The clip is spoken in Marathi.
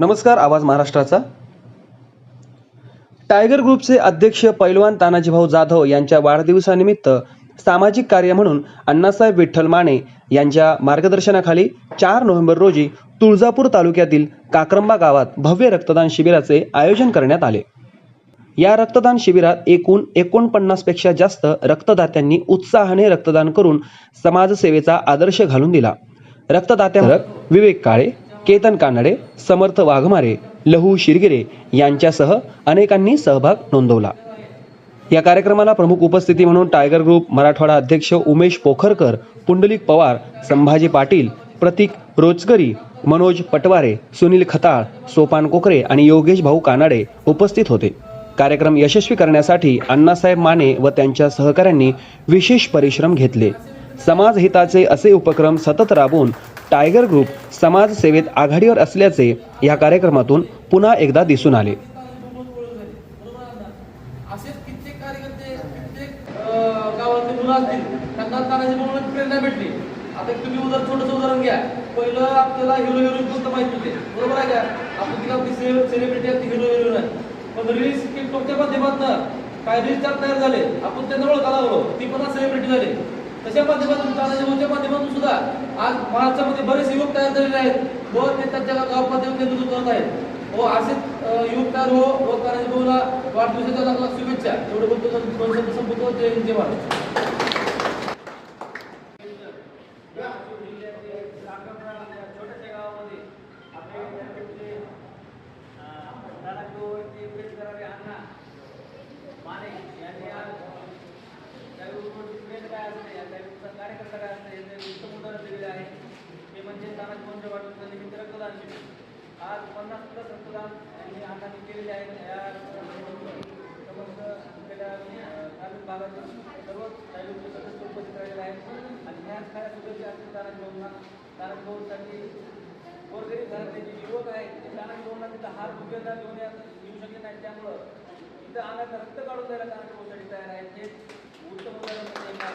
नमस्कार आवाज महाराष्ट्राचा. टायगर ग्रुपचे अध्यक्ष पैलवान तानाजीभाऊ जाधव यांच्या वाढदिवसानिमित्त सामाजिक कार्य म्हणून अण्णासाहेब विठ्ठल माने यांच्या मार्गदर्शनाखाली चार नोव्हेंबर रोजी तुळजापूर तालुक्यातील काक्रंबा गावात भव्य रक्तदान शिबिराचे आयोजन करण्यात आले. या रक्तदान शिबिरात एकूण एकोणपन्नासपेक्षा जास्त रक्तदात्यांनी उत्साहाने रक्तदान करून समाजसेवेचा आदर्श घालून दिला. रक्तदात्या विवेक काळे केतन कानडे समर्थ वाघमारे लहू शिरगिरे यांच्यासह अनेकांनी सहभाग नोंदवला. या कार्यक्रमाला प्रमुख उपस्थिती म्हणून टायगर ग्रुप मराठवाडा अध्यक्ष उमेश पोखरकर पुंडलिक पवार संभाजी पाटील प्रतीक रोचकरी मनोज पटवारे सुनील खताळ सोपान कोकरे आणि योगेश भाऊ कानाडे उपस्थित होते. कार्यक्रम यशस्वी करण्यासाठी अण्णासाहेब माने व त्यांच्या सहकाऱ्यांनी विशेष परिश्रम घेतले. समाजहिताचे असे उपक्रम सतत राबवून टायगर ग्रुप समाजसेवेत आघाडीवर असल्याचे या कार्यक्रमातून पुन्हा एकदा दिसून आले. असेच कित्येक कार्यकर्ते कित्येक अं, त्यांना प्रेरणा भेटली. आता तुम्ही उदाहरण छोटंसं उदाहरण घ्या. पहिलं आपल्याला हिरो हिरोईन फक्त माहिती होते. बरोबर आहे का? आपण तिला आपली सेलिब्रिटी आहे हिरो हिरोईन आहे. पण रील्स टिकटॉकच्या माध्यमातून? काय रील्स तयार झाले? आपण त्यांना ओळखायला लागलो. ती पण सेलिब्रिटी झाली. तशा माध्यमातून तानाजी माध्यमातून सुद्धा आज महाराष्ट्रामध्ये बरेच युवक तयार झालेले आहेत. व ते त्यांच्या गावामध्ये नेतृत्व करत आहेत. व असेच युवक तयार हो व तानाजी भाऊला वाढदिवसाच्या लाख लाख शुभेच्छा. एवढं बोलतो संपूर्ण जय हिंद जय महाराष्ट्र छोट्याशा गावामध्ये आपले विद्यार्थी राणापूरचे पेशकरारे अण्णा माने यांनी आज त्या ग्रुपवरची ट्रेंड काय असते या त्या उत्तम उदाहरण दिलेले आहे ते म्हणजे तानाजी मंच वाटून निमित्त रक्तदान शिबिर आज पन्नास प्लस रक्तदान यांनी अण्णांनी केलेले आहेत या समस्त आपल्याला ग्रामीण भागातील सर्व साहेबांचे सदस्य उपस्थित राहिलेले आहेत. आणि ह्याच असतील तानाजी भाऊंना तानाजी भाऊंसाठी गोरगरीब घरातले जे युवक आहेत ते तानाजी भाऊंना तिथं हार दुसऱ्यांदा घेऊन येऊ शकले नाही त्यामुळं तिथं आणायचं रक्त काढून द्यायला तानाजी भाऊसाठी तयार आहेत. हे उत्तम उदाहरण म्हणजे